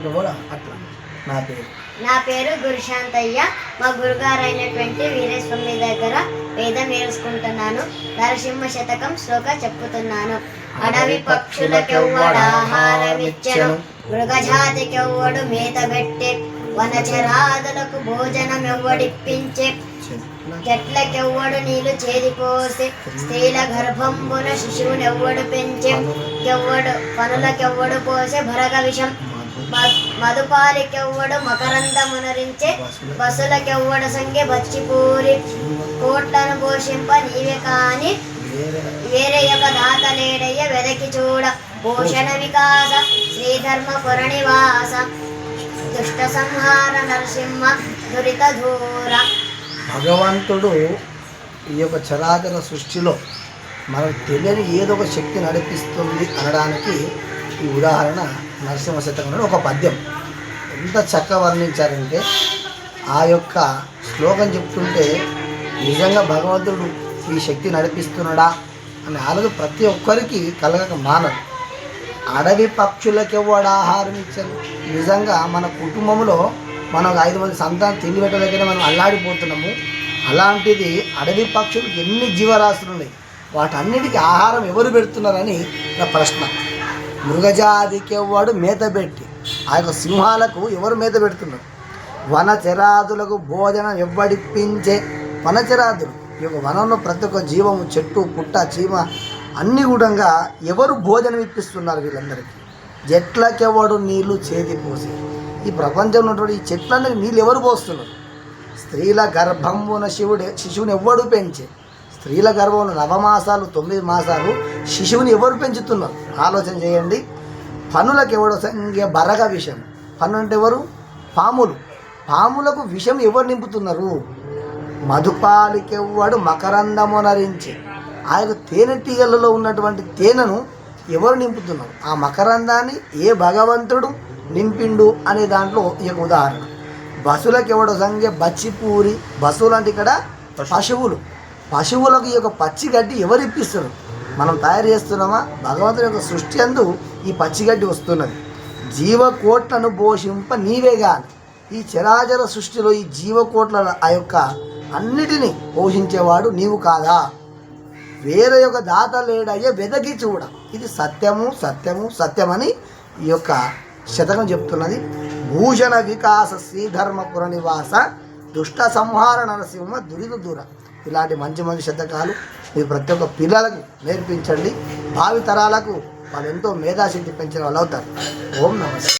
అట్లా. నా పేరు. నా పేరు గురుశాంతయ్య. మా గురుగారు అయినటువంటి వీరేస్వామి దగ్గర వేదం నేర్చుకుంటున్నాను. నరసింహ శతకం శ్లోక చెప్పుతున్నాను. అడవి పక్షులకెవ్వడాహారమిచ్చను మృగజాతికెవ్వడు మేత పెట్టే వనచరాదులకు భోజనం ఎవ్వడిప్పించే చెట్లకెవ్వడు నీళ్ళు చేదిపోసే స్త్రీల గర్భంబున శిశువునెవ్వడు పెంచే. ఎవ్వడు పనులకెవ్వడు పోసే భరగ విషం. మధుపాలికెవ్వడు మకరందమునరించే బసులకెవ్వడ సంగే బచ్చిపూరి కోట్లను పోషింప నీవే కాని వేరే వేరే యొక్క దాత లేడయ్య వెదకి చూడ. భూషణ వికాస శ్రీధర్మ పురనివాస దుష్ట సంహార నరసింహ దురిత దూర భగవంతుడు ఈ యొక్క చరాచర సృష్టిలో మనకు తెలియని ఏదో ఒక శక్తి నడిపిస్తుంది అనడానికి ఈ ఉదాహరణ నరసింహ శతకంలో ఒక పద్యం. ఎంత చక్కగా వర్ణించారంటే ఆ యొక్క శ్లోకం చెప్తుంటే నిజంగా భగవంతుడు ఈ శక్తి నడిపిస్తున్నాడా అని ఆలోచన ప్రతి ఒక్కరికి కలగక మానదు అడవి పక్షులకి ఎవడు ఆహారం ఇచ్చారు. నిజంగా మన కుటుంబంలో మనం ఐదు మంది సంతానం తిండి పెట్టలేకనే మనం అల్లాడిపోతున్నాము. అలాంటిది అడవి పక్షులకు ఎన్ని జీవరాశులు ఉన్నాయి? వాటన్నిటికీ ఆహారం ఎవరు పెడుతున్నారని నా ప్రశ్న. మృగజాతికి మేత పెట్టి. ఆ యొక్క సింహాలకు ఎవరు మేత పెడుతున్నారు? వనచరాదులకు భోజనం ఎవ్వడిప్పించే వనచరాదులు. ఈ యొక్క వనంలో ప్రతి ఒక్క జీవము చెట్టు పుట్ట చీమ అన్ని కూడా ఎవరు భోజనం ఇప్పిస్తున్నారు వీళ్ళందరికీ? చెట్లకెవడు నీళ్ళు చేతి పోసి. ఈ ప్రపంచంలో ఉన్నటువంటి ఈ చెట్లన్నీ నీళ్ళు ఎవరు పోస్తున్నారు? స్త్రీల గర్భంబున శివుడు శిశువుని ఎవ్వడు పెంచే. స్త్రీల గర్భంలో నవమాసాలు తొమ్మిది మాసాలు శిశువుని ఎవరు పెంచుతున్నారు? ఆలోచన చేయండి. పనులకు ఎవడు సంఖ్య బరగ విషం. పన్ను అంటే ఎవరు? పాములు. పాములకు విషం ఎవరు నింపుతున్నారు? మధుపాలికెవ్వడు మకరందమునరించి. ఆ యొక్క తేనెటీగలలో ఉన్నటువంటి తేనెను ఎవరు నింపుతున్నారు? ఆ మకరందాన్ని ఏ భగవంతుడు నింపిండు అనే దాంట్లో ఈ యొక్క ఉదాహరణ. బస్సులకు ఎవడో సంఖ్య బచ్చిపూరి బస్సులు అంటే ఇక్కడ పశువులు. పశువులకు ఈ యొక్క పచ్చి గడ్డి ఎవరు ఇప్పిస్తారు? మనం తయారు చేస్తున్నామా? భగవంతుని యొక్క సృష్టి అందు ఈ పచ్చిగడ్డి వస్తున్నది. జీవకోట్లను పోషింప నీవే గాని. ఈ చరాచర సృష్టిలో ఈ జీవకోట్ల ఆ యొక్క అన్నిటినీ పోషించేవాడు నీవు కాదా? వేరే యొక్క దాత లేడయ్యే వెదకి చూడ. ఇది సత్యము సత్యము సత్యమని ఈ యొక్క శతకం చెప్తున్నది. భూషణ వికాస శ్రీధర్మపుర నివాస దుష్ట సంహార నరసింహ దురిత దూర. ఇలాంటి మంచి మంచి శతకాలు మీరు ప్రతి ఒక్క పిల్లలకు నేర్పించండి. భావి తరాలకు వాళ్ళు ఎంతో మేధాశక్తి పెంచిన వాళ్ళు అవుతారు. ఓం నమస్తే